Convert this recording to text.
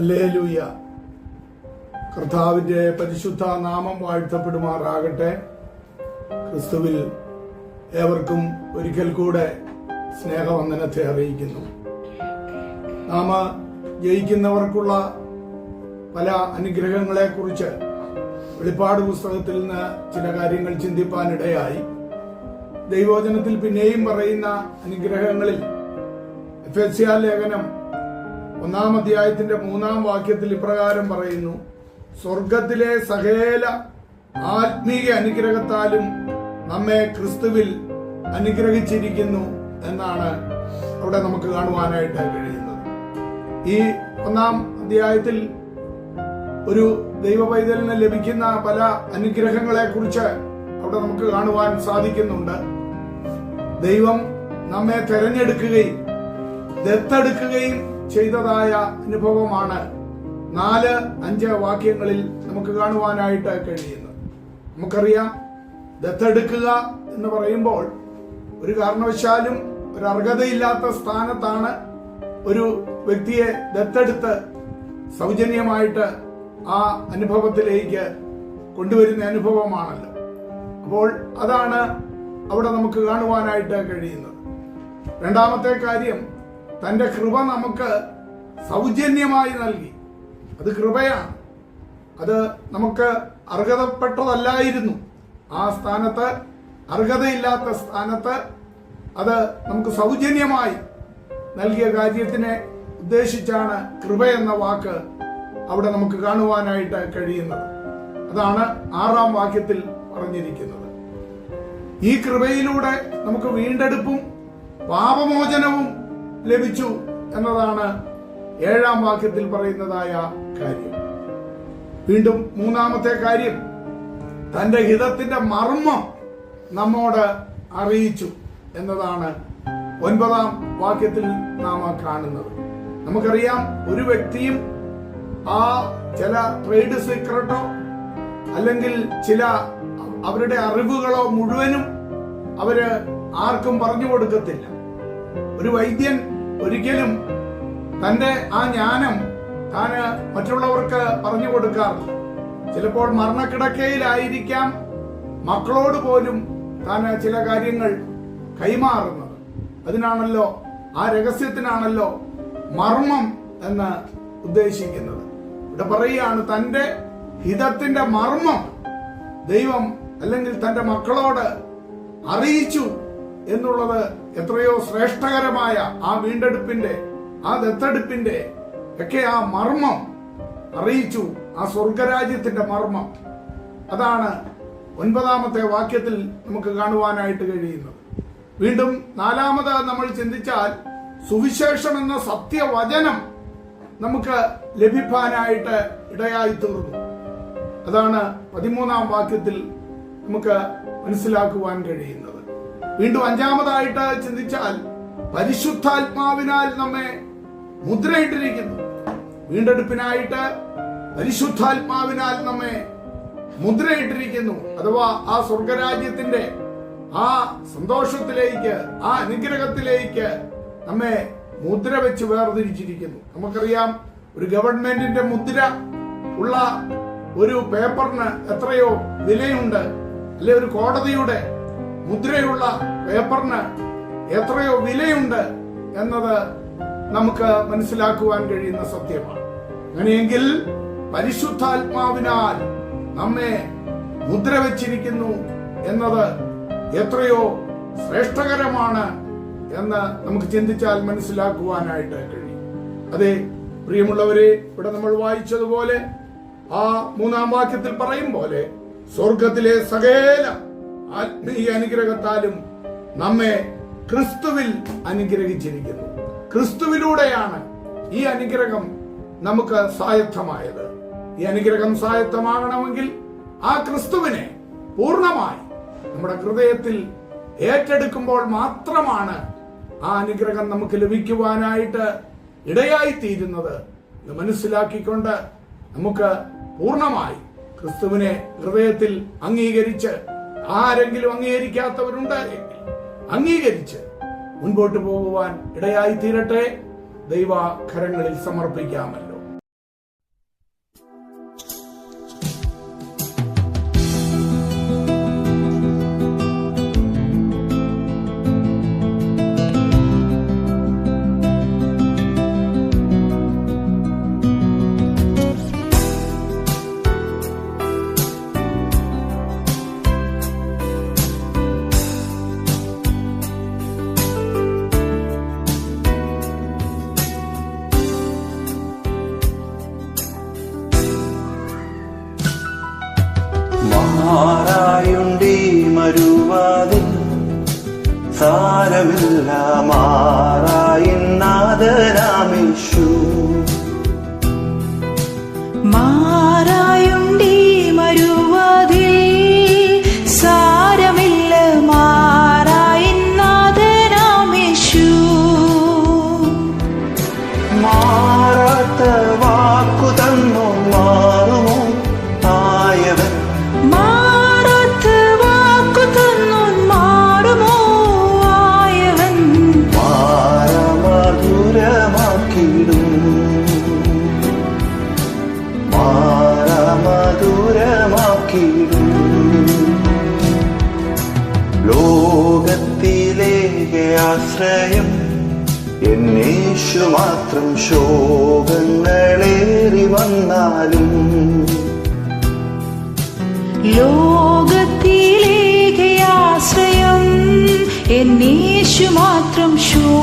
Hallelujah കർത്താവിന്റെ പരിശുദ്ധ നാമം വാഴ്ത്തപ്പെടുമാറാകട്ടെ. ക്രിസ്തുവിൽ ഏവർക്കും ഒരിക്കൽ കൂടെ സ്നേഹവന്ദനത്തെ അറിയിക്കുന്നു. നാം ജയിക്കുന്നവർക്കുള്ള പല അനുഗ്രഹങ്ങളെ കുറിച്ച് വെളിപ്പാട് പുസ്തകത്തിൽ നിന്ന് ചില കാര്യങ്ങൾ ചിന്തിപ്പാനിടയായി. ദൈവോചനത്തിൽ പിന്നെയും പറയുന്ന അനുഗ്രഹങ്ങളിൽ എഫ് എസ് ലേഖനം ഒന്നാം അധ്യായത്തിന്റെ മൂന്നാം വാക്യത്തിൽ ഇപ്രകാരം പറയുന്നു. സ്വർഗത്തിലെ സകല ആത്മീയ അനുഗ്രഹത്താലും നമ്മെ ക്രിസ്തുവിൽ അനുഗ്രഹിച്ചിരിക്കുന്നു എന്നാണ് അവിടെ നമുക്ക് കാണുവാനായിട്ട് കഴിയുന്നത്. ഈ ഒന്നാം അധ്യായത്തിൽ ഒരു ദൈവ പൈതലിന് ലഭിക്കുന്ന പല അനുഗ്രഹങ്ങളെ കുറിച്ച് അവിടെ നമുക്ക് കാണുവാൻ സാധിക്കുന്നുണ്ട്. ദൈവം നമ്മെ തെരഞ്ഞെടുക്കുകയും ദത്തെടുക്കുകയും ചെയ്തതായ അനുഭവമാണ് നാല് അഞ്ച് വാക്യങ്ങളിൽ നമുക്ക് കാണുവാനായിട്ട് കഴിയുന്നത്. നമുക്കറിയാം ദത്തെടുക്കുക എന്ന് പറയുമ്പോൾ ഒരു കാരണവശാലും ഒരു അർഹതയില്ലാത്ത സ്ഥാനത്താണ് ഒരു വ്യക്തിയെ ദത്തെടുത്ത് സൗജന്യമായിട്ട് ആ അനുഭവത്തിലേക്ക് കൊണ്ടുവരുന്ന അനുഭവമാണല്ലോ. അപ്പോൾ അതാണ് അവിടെ നമുക്ക് കാണുവാനായിട്ട് കഴിയുന്നത്. രണ്ടാമത്തെ കാര്യം തന്റെ കൃപ നമുക്ക് സൗജന്യമായി നൽകി. അത് കൃപയാണ്. അത് നമുക്ക് അർഹതപ്പെട്ടതല്ലായിരുന്നു. ആ സ്ഥാനത്ത് അർഹതയില്ലാത്ത സ്ഥാനത്ത് അത് നമുക്ക് സൗജന്യമായി നൽകിയ കാര്യത്തിനെ ഉദ്ദേശിച്ചാണ് കൃപ എന്ന വാക്ക് അവിടെ നമുക്ക് കാണുവാനായിട്ട് കഴിയുന്നത്. അതാണ് ആറാം വാക്യത്തിൽ പറഞ്ഞിരിക്കുന്നത്. ഈ കൃപയിലൂടെ നമുക്ക് വീണ്ടെടുപ്പും പാപമോചനവും ലഭിച്ചു എന്നതാണ് ഏഴാം വാക്യത്തിൽ പറയുന്നതായ കാര്യം. വീണ്ടും മൂന്നാമത്തെ കാര്യം. തന്റെ ഹിതത്തിന്റെ മർമ്മം നമ്മോട് അറിയിച്ചു എന്നതാണ് ഒൻപതാം വാക്യത്തിൽ നാം കാണുന്നത്. നമുക്കറിയാം ഒരു വ്യക്തിയും ആ ചില ട്രേഡ് സീക്രട്ടോ അല്ലെങ്കിൽ ചില അവരുടെ അറിവുകളോ മുഴുവനും അവർ ആർക്കും പറഞ്ഞു കൊടുക്കത്തില്ല. ഒരു വൈദ്യൻ ഒരിക്കലും തന്റെ ആ ജ്ഞാനം താൻ മറ്റുള്ളവർക്ക് പറഞ്ഞു കൊടുക്കാറില്ല. ചിലപ്പോൾ മരണക്കിടക്കയിലായിരിക്കാം മക്കളോട് പോലും താൻ ചില കാര്യങ്ങൾ കൈമാറുന്നത്. അതിനാണല്ലോ ആ രഹസ്യത്തിനാണല്ലോ മർമ്മം എന്ന് ഉദ്ദേശിക്കുന്നത്. ഇവിടെ പറയുകയാണ് തന്റെ ഹിതത്തിന്റെ മർമ്മം ദൈവം അല്ലെങ്കിൽ തന്റെ മക്കളോട് അറിയിച്ചു എന്നുള്ളത് എത്രയോ ശ്രേഷ്ഠകരമായ ആ വീണ്ടെടുപ്പിന്റെ ആ ദത്തെടുപ്പിന്റെ ഒക്കെ ആ മർമ്മം അറിയിച്ചു ആ സ്വർഗരാജ്യത്തിന്റെ മർമ്മം. അതാണ് ഒൻപതാമത്തെ വാക്യത്തിൽ നമുക്ക് കാണുവാനായിട്ട് കഴിയുന്നത്. വീണ്ടും നാലാമത് നമ്മൾ ചിന്തിച്ചാൽ സുവിശേഷം എന്ന സത്യവചനം നമുക്ക് ലഭിക്കാനായിട്ട് ഇടയായി തീർന്നു. അതാണ് പതിമൂന്നാം വാക്യത്തിൽ നമുക്ക് മനസ്സിലാക്കുവാൻ കഴിയുന്നത്. വീണ്ടും അഞ്ചാമതായിട്ട് ചിന്തിച്ചാൽ പരിശുദ്ധാത്മാവിനാൽ നമ്മെ മുദ്രയിട്ടിരിക്കുന്നു. വീണ്ടെടുപ്പിനായിട്ട് പരിശുദ്ധാത്മാവിനാൽ നമ്മെ മുദ്രയിട്ടിരിക്കുന്നു. അഥവാ ആ സ്വർഗരാജ്യത്തിന്റെ ആ സന്തോഷത്തിലേക്ക് ആ അനുഗ്രഹത്തിലേക്ക് നമ്മെ മുദ്ര വെച്ച് വേർതിരിച്ചിരിക്കുന്നു. നമുക്കറിയാം ഒരു ഗവൺമെന്റിന്റെ മുദ്ര ഉള്ള ഒരു പേപ്പറിന് എത്രയോ വിലയുണ്ട്. അല്ലെ ഒരു കോടതിയുടെ മുദ്രയുള്ള പേപ്പറിന് എത്രയോ വിലയുണ്ട് എന്നത് നമുക്ക് മനസ്സിലാക്കുവാൻ കഴിയുന്ന സത്യമാണ്. അങ്ങനെയെങ്കിൽ പരിശുദ്ധാത്മാവിനാൽ നമ്മെ മുദ്ര വച്ചിരിക്കുന്നു എന്നത് എത്രയോ ശ്രേഷ്ഠകരമാണ് എന്ന് നമുക്ക് ചിന്തിച്ചാൽ മനസ്സിലാക്കുവാനായിട്ട് കഴിയും. അതെ പ്രിയമുള്ളവരെ ഇവിടെ നമ്മൾ വായിച്ചതുപോലെ ആ മൂന്നാം വാക്യത്തിൽ പറയും പോലെ സ്വർഗത്തിലെ സകല ആത്മീയ അനുഗ്രഹത്താലും നമ്മെ ക്രിസ്തുവിൽ അനുഗ്രഹിച്ചിരിക്കുന്നു. ക്രിസ്തുവിലൂടെയാണ് ഈ അനുഗ്രഹം നമുക്ക് സ്വായത്തമായത് ഈ അനുഗ്രഹം സ്വായത്തമാകണമെങ്കിൽ ആ ക്രിസ്തുവിനെ പൂർണമായി നമ്മുടെ ഹൃദയത്തിൽ ഏറ്റെടുക്കുമ്പോൾ മാത്രമാണ് ആ അനുഗ്രഹം നമുക്ക് ലഭിക്കുവാനായിട്ട് ഇടയായി തീരുന്നത് ഇത് മനസ്സിലാക്കിക്കൊണ്ട് നമുക്ക് പൂർണമായി ക്രിസ്തുവിനെ ഹൃദയത്തിൽ അംഗീകരിച്ച് ആരെങ്കിലും അംഗീകരിക്കാത്തവരുണ്ടായെങ്കിൽ അംഗീകരിച്ച് മുൻപോട്ട് പോകുവാൻ ഇടയായി തീരട്ടെ. ദൈവ കരങ്ങളിൽ സമർപ്പിക്കാമല്ലോ. മരുവാതിൽ സാരമില്ല മാറായിന്നാദരാമേശു ലോകത്തിലേക്ക് ആശ്രയം. എന്നേശു മാത്രം ശോകങ്ങളേറി വന്നാലും ലോകത്തിലേക്ക് ആശ്രയം. എന്നേശു മാത്രം ശോ